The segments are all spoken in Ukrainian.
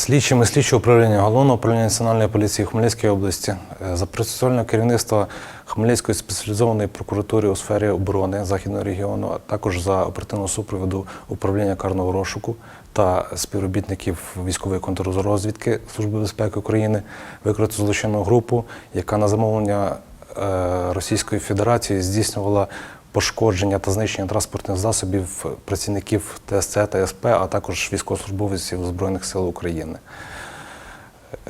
Слідчими слідчого управління Головного управління Національної поліції Хмельницької області е, за процесуального керівництва Хмельницької спеціалізованої прокуратури у сфері оборони Західного регіону, а також за оперативного супроводу управління карного розшуку та співробітників військової контррозвідки Служби безпеки України викрито злочинну групу, яка на замовлення е, Російської Федерації здійснювала пошкодження та знищення транспортних засобів працівників ТСЦ та СП, а також військовослужбовців Збройних сил України.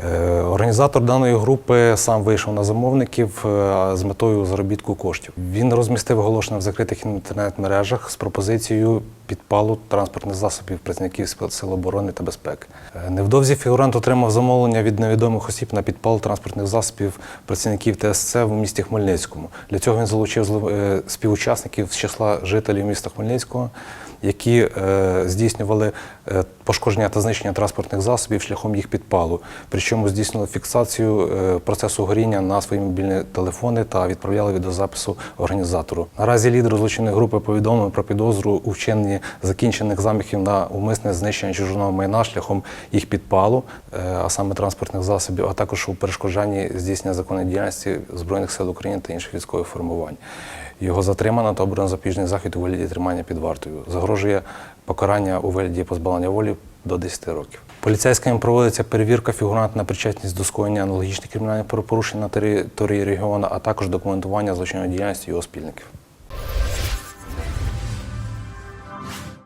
Е, Організатор даної групи сам вийшов на замовників е, з метою заробітку коштів. Він розмістив оголошення в закритих інтернет-мережах з пропозицією підпалу транспортних засобів працівників Сил- оборони та безпеки. Е, Невдовзі фігурант отримав замовлення від невідомих осіб на підпал транспортних засобів працівників ТСЦ в місті Хмельницькому. Для цього він залучив співучасників з числа жителів міста Хмельницького які здійснювали пошкодження та знищення транспортних засобів шляхом їх підпалу. Причому здійснювали фіксацію е, процесу горіння на свої мобільні телефони та відправляли відеозапису організатору. Наразі лідер злочинної групи повідомив про підозру у вчиненні закінчених замахів на умисне знищення чужого майна шляхом їх підпалу, е, а саме транспортних засобів, а також у перешкоджанні здійснення законної діяльності Збройних сил України та інших військових формувань. Його затримано та обрано запобіжний захід у вигляді тримання під вартою. Загрожує покарання у вигляді позбавлення волі до 10 років. Поліцейськими проводиться перевірка фігурант на причетність до скоєння аналогічних кримінальних правопорушень на території регіону, а також документування злочинної діяльності його спільників.